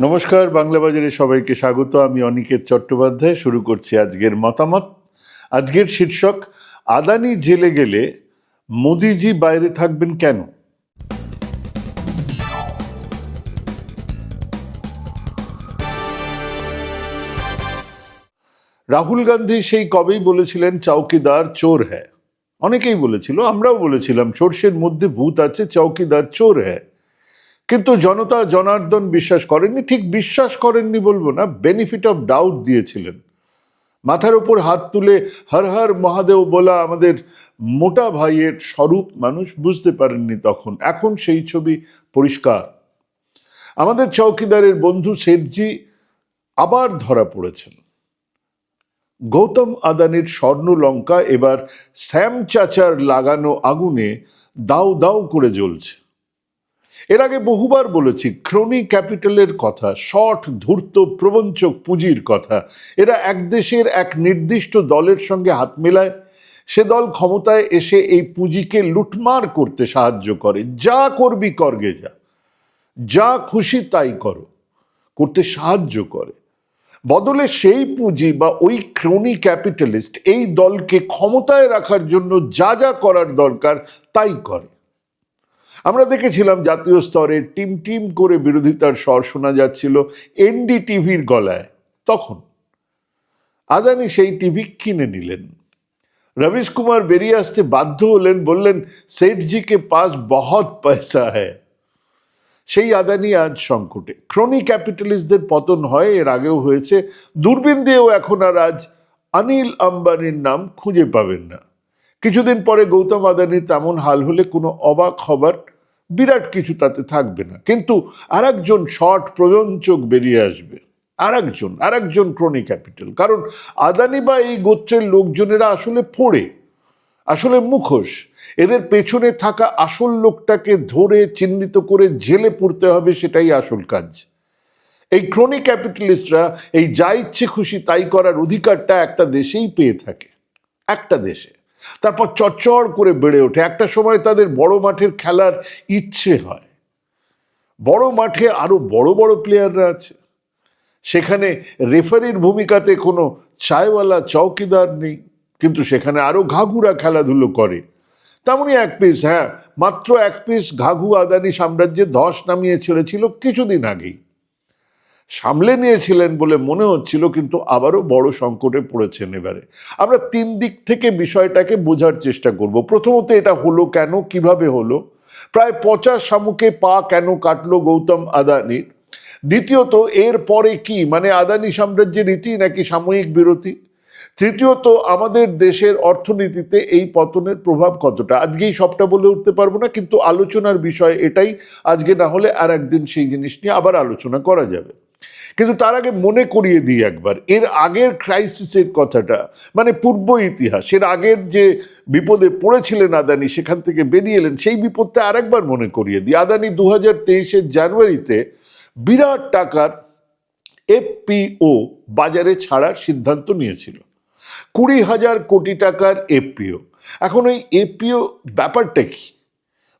নমস্কার, বাংলা বাজারে সবাইকে স্বাগত। আমি অনিকেত চট্টোপাধ্যায়, শুরু করছি আজকের মতামত। আজকের শীর্ষক, আদানি জেলে গেলে মোদিজি বাইরে থাকবেন কেন? রাহুল গান্ধী সেই কবেই বলেছিলেন, চৌকিদার চোর হ্যায়। অনেকেই বলেছিল, আমরাও বলেছিলাম, সর্ষের মধ্যে ভূত আছে, চৌকিদার চোর হ্যায়। কিন্তু জনতা জনার্দন বিশ্বাস করেননি, ঠিক বিশ্বাস করেননি বলব না বেনিফিট অফ ডাউট দিয়েছিলেন। মাথার উপর হাত তুলে হর হর মহাদেব বলা আমাদের মোটা ভাইয়ের স্বরূপ মানুষ বুঝতে পারেননি তখন, এখন সেই ছবি পরিষ্কার। আমাদের চৌকিদারের বন্ধু শেঠজি আবার ধরা পড়েছেন। গৌতম আদানির স্বর্ণ লঙ্কা এবার শ্যাম চাচার লাগানো আগুনে দাউ দাউ করে জ্বলছে। এর আগে বহুবার বলেছি, ক্রোনি ক্যাপিটালের কথা শর্ট ধূর্ত, প্রবঞ্চক পুঁজির কথা, এরা এক দেশের এক নির্দিষ্ট দলের সঙ্গে হাত মেলায়। সে দল ক্ষমতায় এসে এই পুঁজিকে লুটমার করতে সাহায্য করে। যা করবি করগে যা যা খুশি তাই করো, করতে সাহায্য করে। বদলে সেই পুঁজি বা ওই ক্রোনি ক্যাপিটালিস্ট এই দলকে ক্ষমতায় রাখার জন্য যা যা করার দরকার তাই করে। আমরা দেখেছিলাম জাতীয় স্তরে টিম টিম করে বিরোধিতার স্বর শোনা যাচ্ছিল এনডিটিভির গলায়। তখন আদানি সেই টিভি কিনে নিলেন। রবিশ কুমার বেরিয়ে আসতে বাধ্য হলেন, বললেন, সেঠজিকে পাস বহৎ পয়সা হ্যায়। সেই আদানি আজ সংকটে। ক্রনি ক্যাপিটালিস্টদের পতন হয়, এর আগেও হয়েছে। দূরবীন দিয়েও এখন আর আজ অনিল আম্বানির নাম খুঁজে পাবেন না। কিছুদিন পরে গৌতম আদানির তেমন হাল হলে কোনো অবাক হবার বিরাট কিছু তাতে থাকবে না। কিন্তু আর একজন শর্ট প্রযোঞ্চক বেরিয়ে আসবে। আর একজন আর একজন ক্রনি ক্যাপিটাল কারণ আদানি বা এই গোত্রের লোকজনেরা আসলে পড়ে, আসলে মুখোশ। এদের পেছনে থাকা আসল লোকটাকে ধরে চিহ্নিত করে জেলে পড়তে হবে সেটাই আসল কাজ। এই ক্রনি ক্যাপিটালিস্টরা এই যা ইচ্ছে খুশি তাই করার অধিকারটা একটা দেশেই পেয়ে থাকে। একটা দেশে। তারপর চচ্চড় করে বেড়ে ওঠে। একটা সময় তাদের বড় মাঠের খেলার ইচ্ছে হয়। বড় মাঠে আরও বড় বড় প্লেয়াররা আছে। সেখানে রেফারির ভূমিকাতে কোনো চায়ওয়ালা চৌকিদার নেই, কিন্তু সেখানে আরও ঘাঘুরা খেলাধুলো করে। তেমনই এক পিস হ্যাঁ মাত্র এক পিস ঘাঘু আদানি সাম্রাজ্যে ধস নামিয়ে ছেড়েছিল কিছুদিন আগেই। সামলে নিয়েছিলেন বলে মনে হচ্ছিল, কিন্তু আবারও বড় সংকটে পড়েছেন এবারে। আমরা তিন দিক থেকে বিষয়টাকে বোঝার চেষ্টা করব। প্রথমত এটা হলো কেন, কীভাবে হলো? প্রায় পচা শামুকে পা কেন কাটলো গৌতম আদানির দ্বিতীয়ত, এর পরে কি? মানে আদানি সাম্রাজ্যের রীতি নাকি সাময়িক বিরতি? তৃতীয়ত, আমাদের দেশের অর্থনীতিতে এই পতনের প্রভাব কতটা? আজকেই সবটা বলে উঠতে পারব না, কিন্তু আলোচনার বিষয় এটাই। আজকে না হলে আর একদিন সেই জিনিস নিয়ে আবার আলোচনা করা যাবে। কিন্তু তার আগে মনে করিয়ে দিই একবার, এর আগের ক্রাইসিসের কথাটা মানে পূর্ব ইতিহাস, এর আগের যে বিপদে পড়েছিলেন আদানি, সেখান থেকে বেরিয়ে এলেন, সেই বিপদটা আরেকবার মনে করিয়ে দিই। আদানি দু হাজার তেইশের জানুয়ারিতে বিরাট টাকার এফপিও বাজারে ছাড়ার সিদ্ধান্ত নিয়েছিল। কুড়ি হাজার কোটি টাকার এফপিও এখন ওই এফপিও ব্যাপারটা কি?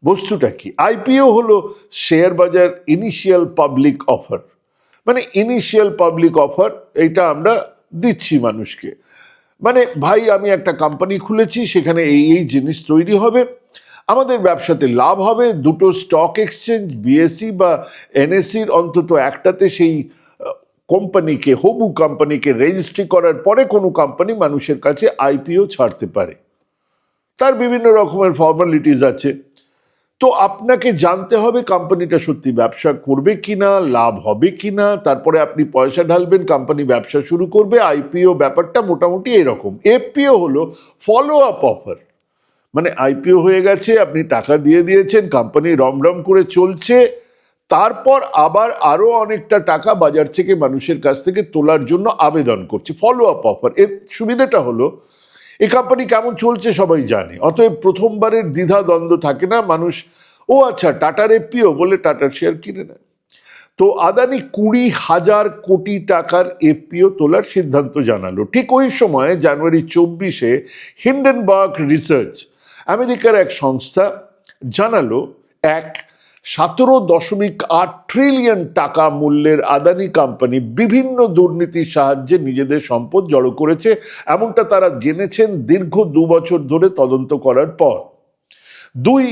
বস্তুটা কি? আইপিও হলো শেয়ার বাজার ইনিশিয়াল পাবলিক অফার মানে ইনিশিয়াল পাবলিক অফার এইটা আমরা দিচ্ছি মানুষকে। মানে ভাই, আমি একটা কোম্পানি খুলেছি, সেখানে এই এই জিনিস তৈরি হবে। আমাদের ব্যবসাতে লাভ হবে, দুটো স্টক এক্সচেঞ্জ বিএসসি বা এনএসসির অন্তত একটাতে সেই কোম্পানিকে হবু কোম্পানিকে রেজিস্ট্রি করার পরে কোনো কোম্পানি মানুষের কাছে আইপিও ছাড়তে পারে। তার বিভিন্ন রকমের ফর্মালিটিস আছে। তো আপনাকে জানতে হবে কোম্পানিটা সত্যি ব্যবসা করবে কিনা, লাভ হবে কিনা, তারপরে আপনি পয়সা ঢালবেন কোম্পানি ব্যবসা শুরু করবে আইপিও ব্যাপারটা মোটামুটি এরকম। এফপিও হলো ফলো আপ অফার মানে আইপিও হয়ে গেছে, আপনি টাকা দিয়ে দিয়েছেন কোম্পানি রমরম করে চলছে, তারপর আবার আরও অনেকটা টাকা বাজার থেকে মানুষের কাছ থেকে তোলার জন্য আবেদন করছে ফলো আপ অফার এর সুবিধাটা হলো এই কোম্পানি কেমন চলছে সবাই জানে। অতএব প্রথমবারের দ্বিধা দ্বন্দ্ব থাকে না, মানুষ, ও আচ্ছা টাটার এপিও বলে টাটার শেয়ার কিনে নেয়। তো আদানি কুড়ি হাজার কোটি টাকার এপিও তোলার সিদ্ধান্ত জানালো। ঠিক ওই সময়, জানুয়ারি চব্বিশে হিন্ডেনবার্গ রিসার্চ আমেরিকার এক সংস্থা, জানালো, এক সতেরো দশমিক আট ট্রিলিয়ন টাকা মূল্যের আদানি কোম্পানি বিভিন্ন দুর্নীতির সাহায্যে নিজেদের সম্পদ জড়ো করেছে, এমনটা তারা জেনেছেন দীর্ঘ দু বছর ধরে তদন্ত করার পর। দুই,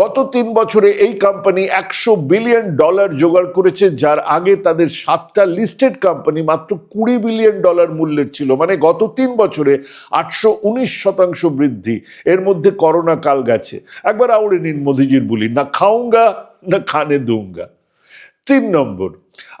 গত তিন বছরে এই কোম্পানি একশো বিলিয়ন ডলার জোগাড় করেছে, যার আগে তাদের সাতটা লিস্টেড কোম্পানি মাত্র কুড়ি বিলিয়ন ডলার মূল্যের ছিল মানে গত তিন বছরে আটশো উনিশ শতাংশ বৃদ্ধি। এর মধ্যে করোনা কাল গেছে। একবার আউড়ে নিন মোদিজির বলি, না খাউঙ্গা না খানে দুঙ্গা তিন নম্বর।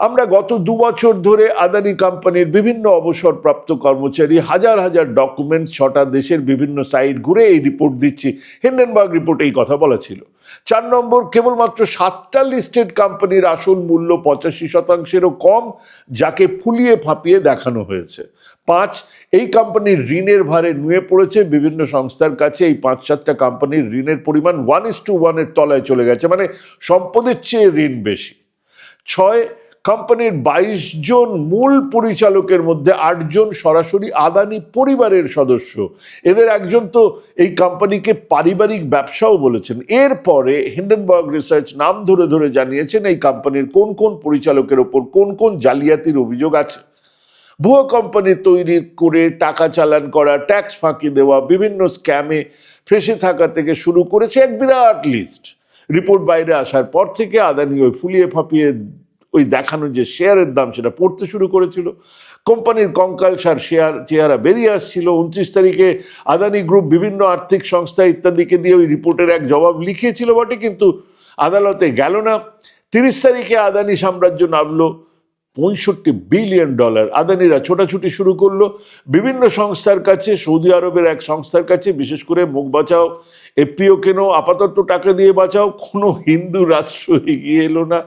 আমরা গত দু বছর ধরে আদানি কোম্পানির বিভিন্ন অবসরপ্রাপ্ত কর্মচারী হাজার হাজার ডকুমেন্টস ছটা দেশের বিভিন্ন সাইট ঘুরে এই রিপোর্ট দিচ্ছি। হিন্ডেনবার্গ রিপোর্ট এই কথা বলা ছিল। চার নম্বর, কেবলমাত্র সাতটা লিস্টেড কোম্পানির আসল মূল্য পঁচাশি শতাংশেরও কম, যাকে ফুলিয়ে ফাঁপিয়ে দেখানো হয়েছে। পাঁচ, এই কোম্পানির ঋণের ভারে নুয়ে পড়েছে। বিভিন্ন সংস্থার কাছে এই পাঁচ, সাতটা কোম্পানির ঋণের পরিমাণ ওয়ান ইস টু ওয়ানের তলায় চলে গেছে। মানে সম্পদের চেয়ে ঋণ বেশি। ছয় কোম্পানির বাইশ জন মূল পরিচালকের মধ্যে আটজন সরাসরি আদানি পরিবারের সদস্য। এদের একজন তো এই কোম্পানিকে পারিবারিক ব্যবসাও বলেছেন। এরপরে হিন্ডেনবার্গ রিসার্চ নাম ধরে ধরে জানিয়েছেন এই কোম্পানির কোন কোন পরিচালকের ওপর কোন কোন জালিয়াতির অভিযোগ আছে। ভুয়ো কোম্পানি তৈরি করে টাকা চালান করা ট্যাক্স ফাঁকি দেওয়া, বিভিন্ন স্ক্যামে ফেসে থাকা থেকে শুরু করেছে এক বিরাট লিস্ট রিপোর্ট বাইরে আসার পর থেকে আদানি ওই ফুলিয়ে ফাঁপিয়ে ওই দেখানো যে শেয়ারের দাম সেটা পড়তে শুরু করেছিল। কোম্পানির কঙ্কাল সার শেয়ার, চেহারা বেরিয়ে আসছিল। উনত্রিশ তারিখে আদানি গ্রুপ বিভিন্ন আর্থিক সংস্থা ইত্যাদিকে দিয়ে ওই রিপোর্টের এক জবাব লিখিয়েছিল বটে, কিন্তু আদালতে গেল না। তিরিশ তারিখে আদানি সাম্রাজ্য নামলো। পঁয়ষট্টি বিলিয়ন ডলার আদানিরা ছোটাছুটি শুরু করল। বিভিন্ন সংস্থার কাছে, সৌদি আরবের এক সংস্থার কাছে, বিশেষ করে মুখ বাঁচাও এপিও কেন, আপাতত টাকা দিয়ে বাঁচাও, কোনো হিন্দু রাষ্ট্র এগিয়ে এলো না।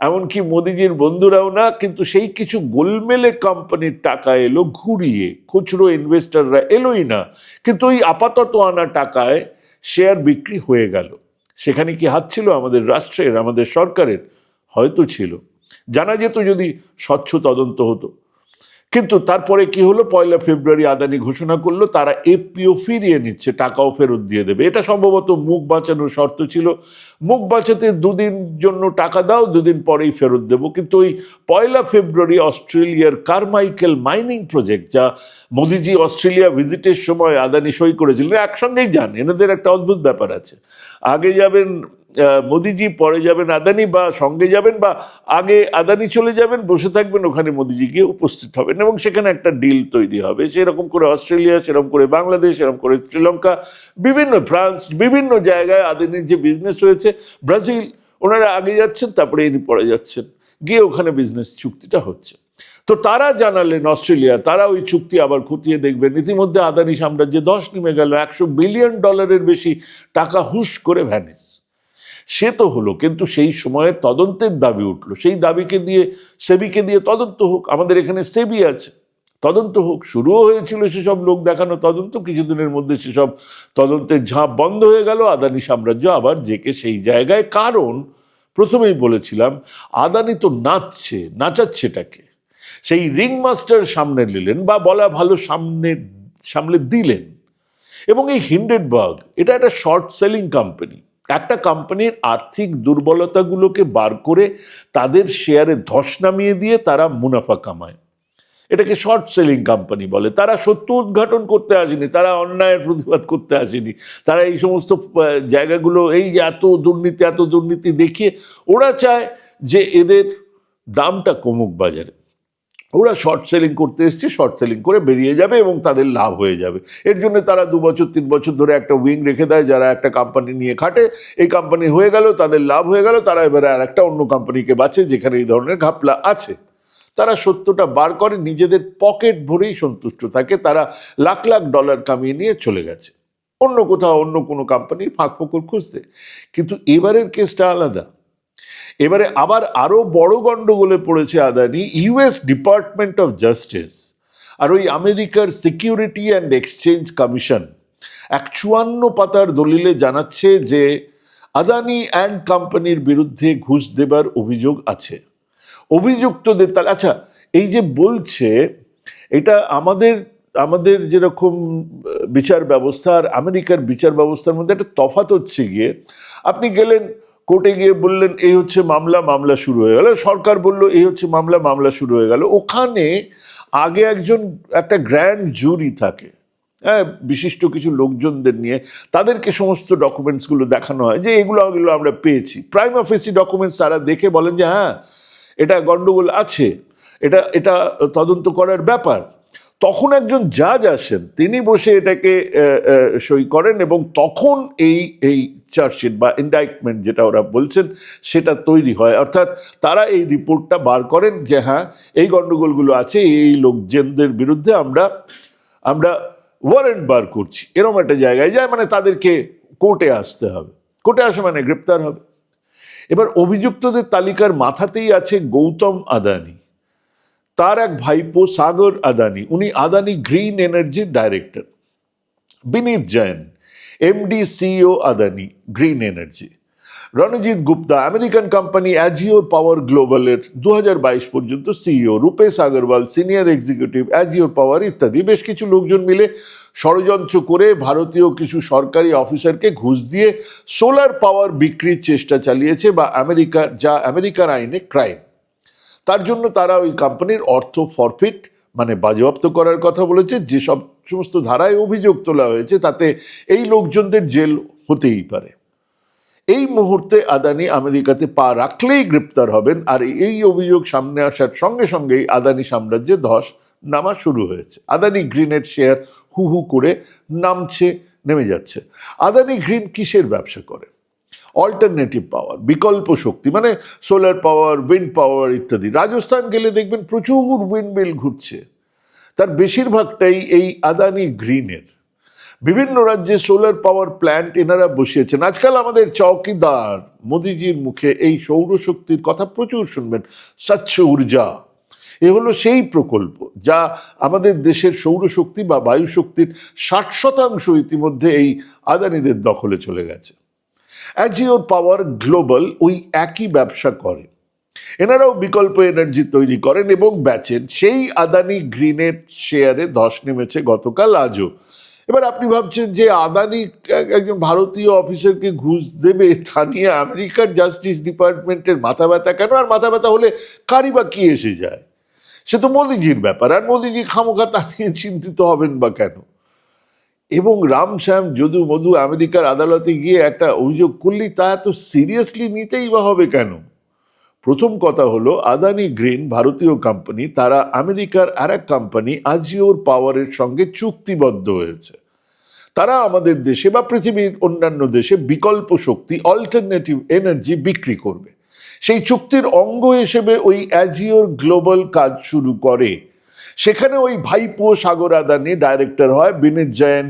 এমনকি মোদিজির বন্ধুরাও না, কিন্তু সেই কিছু গোলমেলে কোম্পানির টাকা এলো, ঘুরিয়ে। খুচরো ইনভেস্টাররা এলোই না, কিন্তু ওই আপাতত আনা টাকায় শেয়ার বিক্রি হয়ে গেল। সেখানে কি হাত ছিল আমাদের রাষ্ট্রের, আমাদের সরকারের? হয়তো ছিল। জানা যেত যদি স্বচ্ছ তদন্ত হতো। কিন্তু তারপরে কি হলো? পয়লা ফেব্রুয়ারি আদানি ঘোষণা করল, তারা এপিও ফিরিয়ে নিচ্ছে, টাকাও ফেরত দিয়ে দেবে। এটা সম্ভবত মুখ বাঁচানোর শর্ত ছিল। মুখ বাঁচাতে দুদিন জন্য টাকা দাও, দুদিন পরেই ফেরত দেবো। কিন্তু ওই পয়লা ফেব্রুয়ারি অস্ট্রেলিয়ার কারমাইকেল মাইনিং প্রজেক্ট, যা মোদিজি অস্ট্রেলিয়া ভিজিটের সময় আদানি সই করেছিলেন, একসঙ্গেই যান। এনাদের একটা অদ্ভুত ব্যাপার আছে। আগে যাবেন মোদিজি পরে যাবেন আদানি বা সঙ্গে যাবেন বা আগে আদানি চলে যাবেন, বসে থাকবেন, ওখানে মোদিজি গিয়ে উপস্থিত হবেন এবং সেখানে একটা ডিল তৈরি হবে। সেরকম করে অস্ট্রেলিয়া, সেরকম করে বাংলাদেশ, সেরকম করে শ্রীলঙ্কা, বিভিন্ন ফ্রান্স, বিভিন্ন জায়গায় আদানির যে বিজনেস রয়েছে, ব্রাজিল, ওনারা আগে যাচ্ছেন, তারপরে ইনি পরে যাচ্ছেন। গিয়ে ওখানে বিজনেস চুক্তিটা হচ্ছে। তো তারা জানালেন অস্ট্রেলিয়া, তারা ওই চুক্তি আবার খতিয়ে দেখবেন। ইতিমধ্যে আদানি সাম্রাজ্যে দশ নেমে গেল, একশো বিলিয়ন ডলারের বেশি টাকা হুশ করে ভ্যানিস সে তো হলো, কিন্তু সেই সময়ে তদন্তের দাবি উঠল। সেই দাবিকে দিয়ে, সেবিকে দিয়ে তদন্ত হোক, আমাদের এখানে সেবি আছে। তদন্ত হোক, শুরুও হয়েছিল সেসব লোক দেখানো তদন্ত, কিছুদিনের মধ্যে সেসব তদন্তের ঝাঁপ বন্ধ হয়ে গেল। আদানি সাম্রাজ্য আবার জেকে সেই জায়গায়। কারণ প্রথমেই বলেছিলাম, আদানি তো নাচছে, নাচাচ্ছেটাকে। সেই রিং মাস্টার সামনে নিলেন বা বলা ভালো সামনে সামনে দিলেন। এবং এই হিন্ডেনবার্গ, এটা একটা শর্ট সেলিং কোম্পানি একটা কোম্পানির আর্থিক দুর্বলতাগুলোকে বার করে তাদের শেয়ারে ধস নামিয়ে দিয়ে তারা মুনাফা কামায়। এটাকে শর্ট সেলিং কোম্পানি বলে। তারা সত্য উদ্ঘাটন করতে আসেনি, তারা অন্যায়ের প্রতিবাদ করতে আসেনি। তারা এই সমস্ত জায়গাগুলো, এই যে এত দুর্নীতি এত দুর্নীতি দেখিয়ে ওরা চায় যে এদের দামটা কমুক বাজারে। ওরা শর্ট সেলিং করতে এসছে শর্ট সেলিং করে বেরিয়ে যাবে এবং তাদের লাভ হয়ে যাবে। এর জন্য তারা দু বছর, তিন বছর ধরে একটা উইং রেখে দেয়, যারা একটা কোম্পানি নিয়ে খাটে। এই কোম্পানি হয়ে গেল, তাদের লাভ হয়ে গেল, তারা এবারে আর একটা অন্য কোম্পানিকে বাঁচে, যেখানে এই ধরনের ঘাপলা আছে। তারা সত্যটা বার করে, নিজেদের পকেট ভরেই সন্তুষ্ট থাকে, তারা লাখ লাখ ডলার কামিয়ে নিয়ে চলে গেছে। অন্য কোথাও অন্য কোনো কোম্পানি ফাঁক ফোকর খুঁজতে। কিন্তু এবারের কেসটা আলাদা। এবারে আবার আরও বড় গন্ডগোলে পড়েছে Adani US department of justice আর ওই আমেরিকার সিকিউরিটি অ্যান্ড এক্সচেঞ্জ কমিশন এক চুয়ান্ন পাতার দলিলে জানাচ্ছে যে আদানি অ্যান্ড কোম্পানির বিরুদ্ধে ঘুষ দেবার অভিযোগ আছে। অভিযুক্তদের তাহলে আচ্ছা এই যে বলছে, এটা আমাদের আমাদের যেরকম বিচার ব্যবস্থা আর আমেরিকার বিচার ব্যবস্থার মধ্যে একটা তফাত হচ্ছে গিয়ে, আপনি গেলেন কোর্টে গিয়ে বললেন, এই হচ্ছে মামলা মামলা শুরু হয়ে গেল। সরকার বলল, এই হচ্ছে মামলা মামলা শুরু হয়ে গেল। ওখানে আগে একজন, একটা গ্র্যান্ড জুরি থাকে হ্যাঁ বিশিষ্ট কিছু লোকজনদের নিয়ে, তাদেরকে সমস্ত ডকুমেন্টসগুলো দেখানো হয় যে এগুলো এগুলো আমরা পেয়েছি। প্রাইম অফিসি ডকুমেন্টস তারা দেখে বলেন যে হ্যাঁ এটা গন্ডগোল আছে, এটা এটা তদন্ত করার ব্যাপার। তখন একজন জাজ আসেন, তিনি বসে এটাকে সই করেন এবং তখন এই এই চার্জশিট বা ইন্ডাইটমেন্ট যেটা ওরা বলছেন, সেটা তৈরি হয়। অর্থাৎ তারা এই রিপোর্টটা বার করেন যে হ্যাঁ এই গন্ডগোলগুলো আছে, এই লোকজনদের বিরুদ্ধে আমরা আমরা ওয়ারেন্ট বার করছি। এরকম একটা জায়গায় যায় মানে তাদেরকে কোর্টে আসতে হবে। কোর্টে আসে মানে গ্রেপ্তার হবে। এবার অভিযুক্তদের তালিকার মাথাতেই আছে গৌতম আদানি। তার এক ভাইপো সাগর আদানি, উনি আদানি গ্রিন এনার্জির director. Vineet Jain MD CEO Adani, green energy. Ranjit Gupta, American company Azure power গ্লোবালের দু হাজার বাইশ পর্যন্ত CEO Rupesh Agarwal, senior executive Azure power ইত্যাদি। বেশ কিছু লোকজন মিলে ষড়যন্ত্র করে ভারতীয় কিছু সরকারি অফিসারকে ঘুষ দিয়ে সোলার পাওয়ার বিক্রির চেষ্টা চালিয়েছে বা আমেরিকার যা আমেরিকার আইনে ক্রাইম। তার জন্য তারা ওই কোম্পানির অর্থ ফরফিট মানে বাজেয়াপ্ত করার কথা বলেছে। যেসব সমস্ত ধারায় অভিযোগ তোলা হয়েছে, তাতে এই লোকজনদের জেল হতেই পারে। এই মুহূর্তে আদানি আমেরিকাতে পা রাখলেই গ্রেপ্তার হবেন, আর এই অভিযোগ সামনে আসার সঙ্গে সঙ্গেই আদানি সাম্রাজ্যে ধস নামা শুরু হয়েছে। আদানি গ্রিনের শেয়ার হু হু করে নামছে, নেমে যাচ্ছে। আদানি গ্রিন কিসের ব্যবসা করে? অল্টারনেটিভ পাওয়ার বিকল্প শক্তি মানে সোলার পাওয়ার উইন্ড পাওয়ার ইত্যাদি। রাজস্থান গেলে দেখবেন প্রচুর উইন্ড মিল ঘুরছে। তার বেশিরভাগটাই এই আদানি গ্রিনের বিভিন্ন রাজ্যে সোলার পাওয়ার প্ল্যান্ট এনারা বসিয়েছেন। আজকাল আমাদের চৌকিদার মোদিজির মুখে এই সৌরশক্তির কথা প্রচুর শুনবেন, স্বচ্ছ ঊর্জা। এ হলো সেই প্রকল্প যা আমাদের দেশের সৌরশক্তি বা বায়ু শক্তির ষাট শতাংশ ইতিমধ্যে এই আদানিদের দখলে চলে গেছে। অ্যাজিওর পাওয়ার গ্লোবাল ওই একই ব্যবসা করে। এনারাও বিকল্প এনার্জি তৈরি করেন এবং বেচেন। সেই আদানি গ্রিনের শেয়ারে ধস নেমেছে গতকাল আজও। এবার আপনি ভাবছেন যে আদানি একজন ভারতীয় অফিসারকে ঘুষ দেবে তা নিয়ে আমেরিকার জাস্টিস ডিপার্টমেন্টের মাথা ব্যথা কেন? আর মাথা ব্যথা হলে কারি বা কি এসে যায়? সে তো মোদিজির ব্যাপার। আর মোদিজি খামোখা তা নিয়ে চিন্তিত হবেন বা কেন? এবং রাম শ্যাম, যদু, মধু আমেরিকার আদালতে গিয়ে একটা অভিযোগ করলেই তা এত সিরিয়াসলি নিতেই বা হবে কেন? প্রথম কথা হলো, আদানি গ্রিন ভারতীয় কোম্পানি তারা আমেরিকার আর এক কোম্পানি আজিওর পাওয়ারের সঙ্গে চুক্তিবদ্ধ হয়েছে। তারা আমাদের দেশে বা পৃথিবীর অন্যান্য দেশে বিকল্প শক্তি অল্টারনেটিভ এনার্জি বিক্রি করবে। সেই চুক্তির অঙ্গ হিসেবে ওই অ্যাজিওর গ্লোবাল কাজ শুরু করে। সেখানে ওই ভাইপো সাগর আদানি ডাইরেক্টর হয়, বিনীত জৈন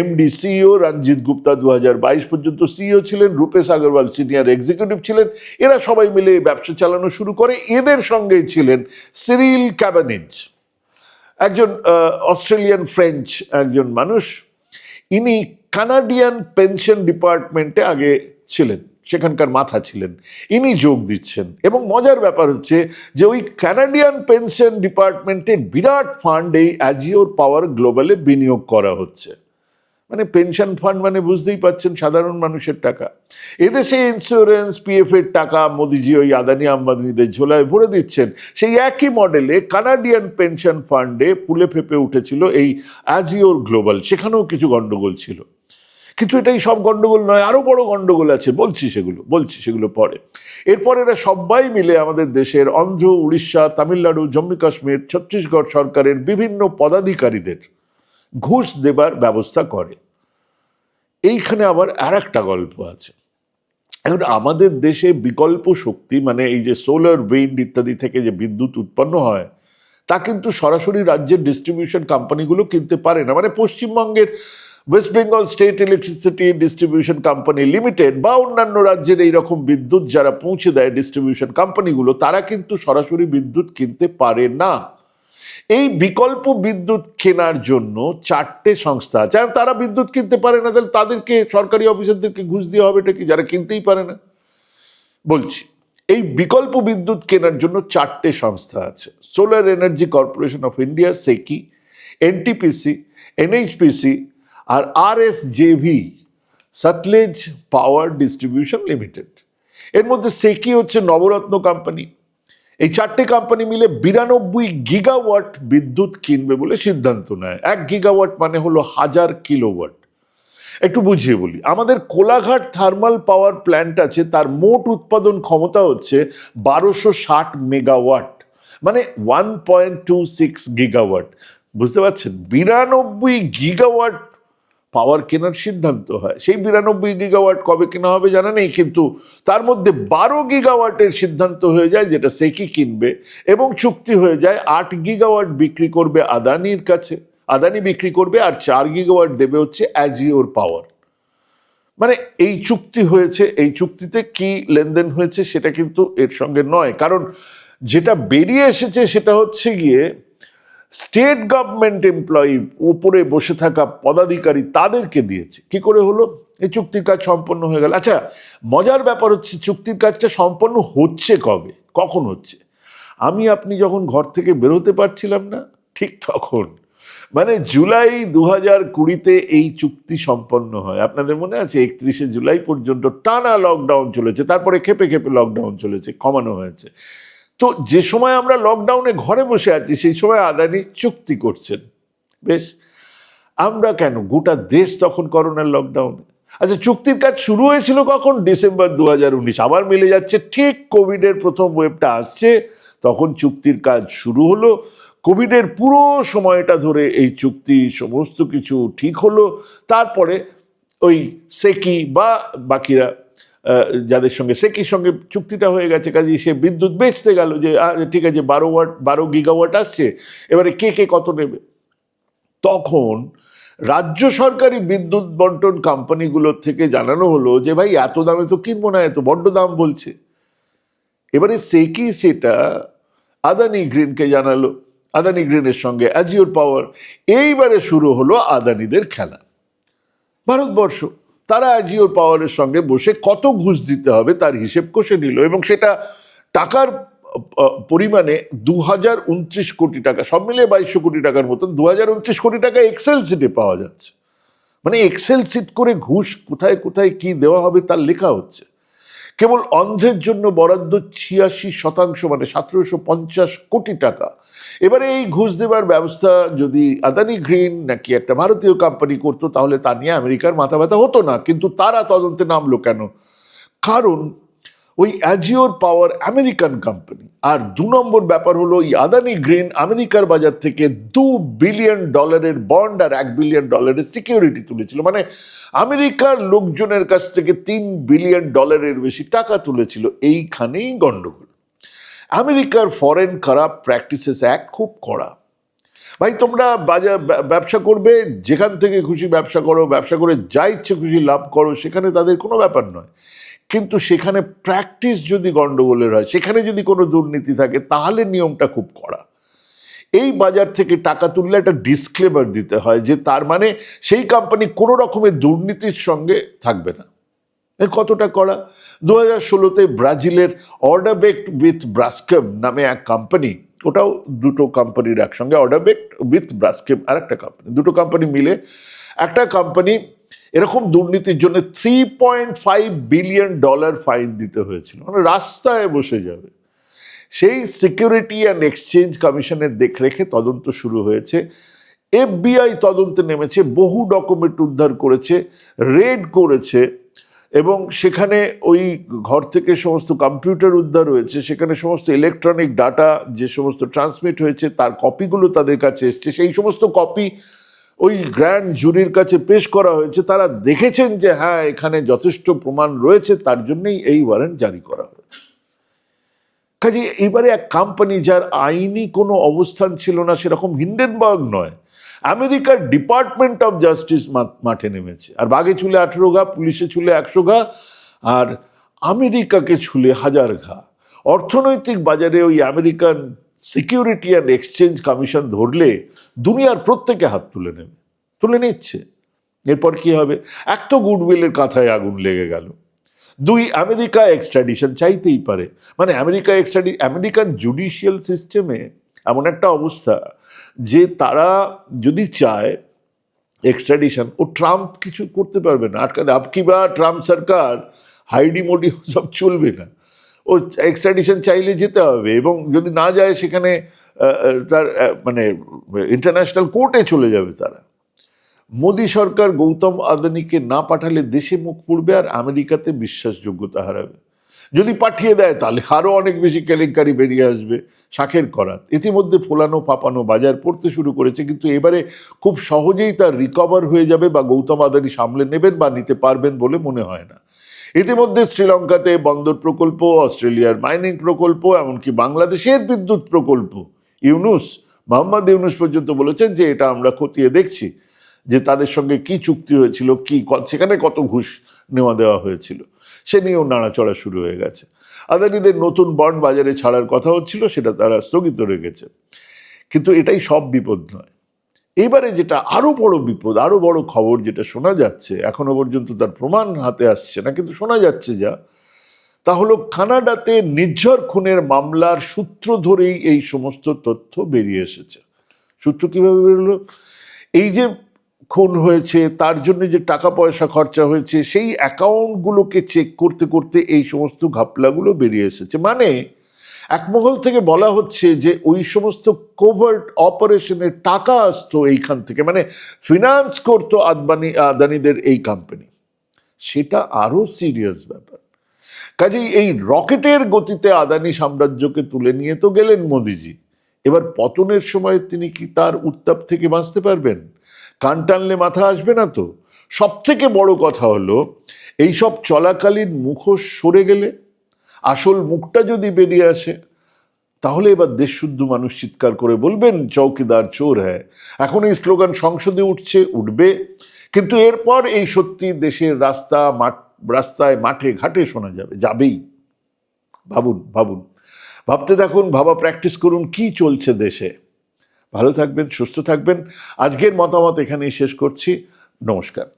এমডি সিইও রঞ্জিত গুপ্তা দু হাজার বাইশ পর্যন্ত সিইও ছিলেন, রূপেশ আগরওয়াল সিনিয়র এক্সিকিউটিভ ছিলেন। এরা সবাই মিলে এই ব্যবসা চালানো শুরু করে। এদের সঙ্গেই ছিলেন সিরিল ক্যাবানিজ একজন অস্ট্রেলিয়ান ফ্রেঞ্চ একজন মানুষ। ইনি কানাডিয়ান পেনশন ডিপার্টমেন্টে আগে ছিলেন। সেখানকার মাথা ছিলেন। ইনি যোগ দিচ্ছেন। এবং মজার ব্যাপার হচ্ছে যে ওই কানাডিয়ান পেনশন ডিপার্টমেন্টের বিরাট ফান্ড এই অ্যাজিওর পাওয়ার গ্লোবালে বিনিয়োগ করা হচ্ছে। মানে পেনশন ফান্ড মানে বুঝতেই পাচ্ছেন সাধারণ মানুষের টাকা। এদেশে ইন্স্যুরেন্স পিএফ এর টাকা মোদিজি ওই আদানি আম্বানিদের ঝোলায় ভরে দিচ্ছেন। সেই একই মডেলে কানাডিয়ান পেনশন ফান্ডে পুলে ফেপে উঠেছিল এই অ্যাজিওর গ্লোবাল সেখানেও কিছু গন্ডগোল ছিল। কিন্তু এটাই সব গন্ডগোল নয়, আরও বড় গন্ডগোল আছে। বলছি সেগুলো বলছি সেগুলো পরে। এরপর এরা সবাই মিলে আমাদের দেশের অন্ধ্র, উড়িষ্যা, তামিলনাড়ু, জম্মু কাশ্মীর, ছত্তিশগড় সরকারের বিভিন্ন পদাধিকারীদের ঘুষ দেবার ব্যবস্থা করে। এইখানে আবার আর একটা গল্প আছে। এখন আমাদের দেশে বিকল্প শক্তি মানে এই যে সোলার উইন্ড ইত্যাদি থেকে যে বিদ্যুৎ উৎপন্ন হয়, তা কিন্তু সরাসরি রাজ্যের ডিস্ট্রিবিউশন কোম্পানিগুলো কিনতে পারে না। মানে পশ্চিমবঙ্গের West Bengal state electricity distribution company limited বা অন্যান্য রাজ্যের এইরকম বিদ্যুৎ যারা পৌঁছে দেয় ডিস্ট্রিবিউশন কোম্পানিগুলো তারা কিন্তু সরাসরি বিদ্যুৎ কিনতে পারে না। এই বিকল্প বিদ্যুৎ কেনার জন্য চারটে সংস্থা আছে। আর তারা বিদ্যুৎ কিনতে পারে না, তাহলে তাদেরকে সরকারি অফিসারদেরকে ঘুষ দিয়ে হবে, এটা কি? যারা কিনতেই পারে না। বলছি, এই বিকল্প বিদ্যুৎ কেনার জন্য চারটে সংস্থা আছে। Solar energy corporation of India SECI NTPC NHPC R R S JV Sutlej power distribution limited এর মধ্যে সেকি হচ্ছে? নবরত্ন কোম্পানি এই চারটে কোম্পানি মিলে বিরানব্বই গিগাওয়াট বিদ্যুৎ কিনবে বলে সিদ্ধান্ত নেয়। এক গিগাওয়াট মানে হলো হাজার কিলোওয়াট একটু বুঝিয়ে বলি, আমাদের কোলাঘাট থার্মাল পাওয়ার প্ল্যান্ট আছে, তার মোট উৎপাদন ক্ষমতা হচ্ছে বারোশো ষাট মেগাওয়াট মানে one point two six gigawatt বুঝতে পারছেন? বিরানব্বই গিগাওয়াট পাওয়ার কেনার সিদ্ধান্ত হয়। সেই বিরানব্বই গিগাওয়াট কবে কেনা হবে জানা নেই, কিন্তু তার মধ্যে বারো গিগাওয়াটের সিদ্ধান্ত হয়ে যায়, যেটা সেকি কিনবে, এবং চুক্তি হয়ে যায় আট গিগাওয়াট বিক্রি করবে আদানির কাছে। আদানি বিক্রি করবে আর চার গিগাওয়াট দেবে হচ্ছে অ্যাজিওর পাওয়ার মানে এই চুক্তি হয়েছে, এই চুক্তিতে কি লেনদেন হয়েছে সেটা কিন্তু এর সঙ্গে নয়। কারণ যেটা বেরিয়ে এসেছে সেটা হচ্ছে গিয়ে স্টেট গভর্নমেন্ট এমপ্লয়ি উপরে বসে থাকা পদাধিকারী তাদেরকে দিয়েছে। কি করে হলো? এই চুক্তির কাজ সম্পন্ন হয়ে গেল। আচ্ছা মজার ব্যাপার হচ্ছে চুক্তির কাজটা সম্পন্ন হচ্ছে কবে? কখন হচ্ছে? আমি আপনি যখন ঘর থেকে বেরোতে পারছিলাম না, ঠিক তখন। মানে জুলাই দু হাজার কুড়িতে এই চুক্তি সম্পন্ন হয়। আপনাদের মনে আছে? একত্রিশে জুলাই পর্যন্ত টানা লকডাউন চলেছে। তারপরে খেপে খেপে লকডাউন চলেছে, কমানো হয়েছে। তো যে সময় আমরা লকডাউনে ঘরে বসে আছি, সেই সময় আদানি চুক্তি করছেন। বেশ, আমরা কেন? গোটা দেশ তখন করোনার লকডাউনে আচ্ছা চুক্তির কাজ শুরু হয়েছিল কখন? ডিসেম্বর দু হাজার উনিশ। আবার মিলে যাচ্ছে, ঠিক কোভিডের প্রথম ওয়েবটা আসছে, তখন চুক্তির কাজ শুরু হলো। কোভিডের পুরো সময়টা ধরে এই চুক্তি সমস্ত কিছু ঠিক হলো। তারপরে ওই সেকি বা বাকিরা যাদের সঙ্গে সেকির সঙ্গে চুক্তিটা হয়ে গেছে? কাজে সে বিদ্যুৎ বেচতে গেল যে ঠিক আছে, বারো ওয়াট, বারো গিগাওয়াট আসছে, এবারে কে কে কত নেবে? তখন রাজ্য সরকারি বিদ্যুৎ বন্টন কোম্পানিগুলোর থেকে জানানো হলো যে, ভাই, এত দামে তো কিনবো না, এত বড্ড দাম বলছে। এবারে সেকি সেটা আদানি গ্রিনকে জানালো। আদানি গ্রিনের সঙ্গে অ্যাজিওর পাওয়ার এইবারে শুরু হলো আদানিদের খেলা। ভারতবর্ষ তারা আজিওর পাওয়ারের সঙ্গে বসে কত ঘুষ দিতে হবে তার হিসেব কষে নিল এবং সেটা টাকার পরিমাণে দু হাজার উনত্রিশ কোটি টাকা, সব মিলিয়ে বাইশশো কোটি টাকার মতন দু হাজার উনত্রিশ কোটি টাকা এক্সেল সিটে পাওয়া যাচ্ছে। মানে এক্সেল সিট করে ঘুষ কোথায় কোথায় কি দেওয়া হবে তার লেখা হচ্ছে। কেবল অন্ধ্রের জন্য বরাদ্দ ছিয়াশি শতাংশ মানে সতেরোশো পঞ্চাশ কোটি টাকা। এবারে এই ঘুষ দেবার ব্যবস্থা যদি আদানি গ্রিন নাকি একটা ভারতীয় কোম্পানি করতো, তাহলে তা নিয়ে আমেরিকার মাথা ব্যথা হতো না, কিন্তু তারা তদন্তে নামলো কেন? কারণ ওই অ্যাজিওর পাওয়ার আমেরিকান কোম্পানি আর দু নম্বর ব্যাপার হলো ওই আদানি গ্রিন আমেরিকার বাজার থেকে দু বিলিয়ন ডলারের বন্ড আর এক বিলিয়ন ডলারের সিকিউরিটি তুলেছিল। মানে আমেরিকার লোকজনের কাছ থেকে তিন বিলিয়ন ডলারের বেশি টাকা তুলেছিল। এইখানেই গন্ডগোল। আমেরিকার ফরেন খারাপ প্র্যাকটিসেস এক, খুব কড়া। ভাই, তোমরা বাজার ব্যবসা করবে, যেখান থেকে খুশি ব্যবসা করো, ব্যবসা করে যা ইচ্ছে খুশি লাভ করো, সেখানে তাদের কোনো ব্যাপার নয়। কিন্তু সেখানে প্র্যাকটিস যদি গন্ডগোলের হয়, সেখানে যদি কোনো দুর্নীতি থাকে, তাহলে নিয়মটা খুব কড়া। এই বাজার থেকে টাকা তুললে একটা ডিসক্লেমার দিতে হয় যে তার মানে সেই কোম্পানি কোনো রকমের দুর্নীতির সঙ্গে থাকবে না। কতটা করা দু হাজার ষোলোতে ব্রাজিলের অর্ডাবেক্ট উইথ ব্রাস্কেম নামে এক কোম্পানি ওটাও দুটো কোম্পানির একসঙ্গে অর্ডাবেক্ট উইথ ব্রাস্কেম আর একটা কোম্পানি দুটো কোম্পানি মিলে একটা কোম্পানি এরকম দুর্নীতির জন্য three point five billion dollar fine দিতে হয়েছিল। মানে রাস্তায় বসে যাবে। সেই সিকিউরিটি অ্যান্ড এক্সচেঞ্জ কমিশনের দেখরেখে তদন্ত শুরু হয়েছে। এফবিআই তদন্তে নেমেছে, বহু ডকুমেন্ট উদ্ধার করেছে রেড করেছে এবং সেখানে ওই ঘর থেকে সমস্ত কম্পিউটার উদ্ধার হয়েছে, সেখানে সমস্ত ইলেকট্রনিক ডাটা যে সমস্ত ট্রান্সমিট হয়েছে, তার কপিগুলো তাদের কাছে এসছে। সেই সমস্ত কপি ওই গ্র্যান্ড জুরির কাছে পেশ করা হয়েছে। তারা দেখেছেন যে হ্যাঁ এখানে যথেষ্ট প্রমাণ রয়েছে, তার জন্যই এই ওয়ারেন্ট জারি করা হয়েছে। কাজে এবারে এক কোম্পানি যার আইনি কোনো অবস্থান ছিল না, সেরকম হিন্ডেনবার্গ নয়। আমেরিকার ডিপার্টমেন্ট অফ জাস্টিস মাঠে নেমেছে। আর বাঘে ছুলে আঠেরো ঘা, পুলিশে ছুলে একশো ঘা, আর আমেরিকাকে ছুলে হাজার ঘা। অর্থনৈতিক বাজারে ওই American security and exchange commission ধরলে দুনিয়ার প্রত্যেকে হাত তুলে নেবে, তুলে নিচ্ছে। এরপর কি হবে? এক তো গুডউইলের কাঁথায় আগুন লেগে গেল। দুই, আমেরিকা এক্সট্রাডিশন চাইতেই পারে। মানে আমেরিকা এক্সট্রাডি, আমেরিকান জুডিশিয়াল সিস্টেমে এমন একটা অবস্থা যে তারা যদি চায় এক্সট্রাডিশন, ও ট্রাম্প কিছু করতে পারবে না। আটকাতে আপকি বা ট্রাম্প সরকার, হাইডি মোডি সব চলবে না। ও এক্সট্রাডিশন চাইলে যেতে হবে এবং যদি না যায় সেখানে তার মানে ইন্টারন্যাশনাল কোর্টে চলে যাবে তারা। মোদী সরকার গৌতম আদানিকে না পাঠালে দেশে মুখ পড়বে আর আমেরিকাতে বিশ্বাসযোগ্যতা হারাবে। যদি পাঠিয়ে দেয় তাহলে আরও অনেক বেশি কেলেঙ্কারি বেরিয়ে আসবে শাখের করাত। ইতিমধ্যে ফোলানো ফাপানো বাজার পড়তে শুরু করেছে, কিন্তু এবারে খুব সহজেই তার রিকভার হয়ে যাবে বা গৌতম আদানি সামলে নেবেন বা নিতে পারবেন বলে মনে হয় না। ইতিমধ্যে শ্রীলঙ্কাতে বন্দর প্রকল্প, অস্ট্রেলিয়ার মাইনিং প্রকল্প, এমনকি বাংলাদেশের বিদ্যুৎ প্রকল্প। ইউনুস, মোহাম্মদ ইউনুস পর্যন্ত বলেছেন যে এটা আমরা খতিয়ে দেখছি, যে তাদের সঙ্গে কি চুক্তি হয়েছিল, কি সেখানে কত ঘুষ নেওয়া দেওয়া হয়েছিল। সে নিয়েও নাড়াচড়া শুরু হয়ে গেছে। আদানিদের নতুন বন্ড বাজারে ছাড়ার কথা হচ্ছিল, সেটা তারা স্থগিত রেখেছে। কিন্তু এটাই সব বিপদ নয়। এবারে যেটা আরও বড় বিপদ, আরও বড় খবর যেটা শোনা যাচ্ছে, এখনও পর্যন্ত তার প্রমাণ হাতে আসছে না, কিন্তু শোনা যাচ্ছে যা, তা হলো কানাডাতে নির্ঝর খুনের মামলার সূত্র ধরেই এই সমস্ত তথ্য বেরিয়ে এসেছে। সূত্র কীভাবে বেরোলো? এই যে খুন হয়েছে, তার জন্য যে টাকা পয়সা খরচা হয়েছে, সেই অ্যাকাউন্টগুলোকে চেক করতে করতে এই সমস্ত ঘাপলাগুলো বেরিয়ে এসেছে। মানে এক মহল থেকে বলা হচ্ছে যে ওই সমস্ত কোভার্ট অপারেশনের টাকা আসতো এইখান থেকে মানে ফিনান্স করতো আদবানি, আদানিদের এই কোম্পানি সেটা আরও সিরিয়াস ব্যাপার। কাজেই এই রকেটের গতিতে আদানি সাম্রাজ্যকে তুলে নিয়ে তো গেলেন মোদিজি। এবার পতনের সময় তিনি কি তার উত্তাপ থেকে বাঁচতে পারবেন? কান টানলে মাথা আসবে না তো? সব থেকে বড় কথা হলো, এইসব চলাকালীন মুখোশ সরে গেলে আসল মুখটা যদি বেরিয়ে আসে, তাহলে এবার দেশশুদ্ধ মানুষ চিৎকার করে বলবেন, চৌকিদার চোর হ্যাঁ। এখন এই স্লোগান সংসদে উঠছে, উঠবে। কিন্তু এরপর এই সত্যি দেশের রাস্তা, মাঠ, রাস্তায় মাঠে ঘাটে শোনা যাবে, যাবেই। ভাবুন ভাবুন। ভাবতে থাকুন, ভাবা প্র্যাকটিস করুন, কি চলছে দেশে। ভালো থাকবেন, সুস্থ থাকবেন। আজকের মতামত এখানেই শেষ করছি। নমস্কার।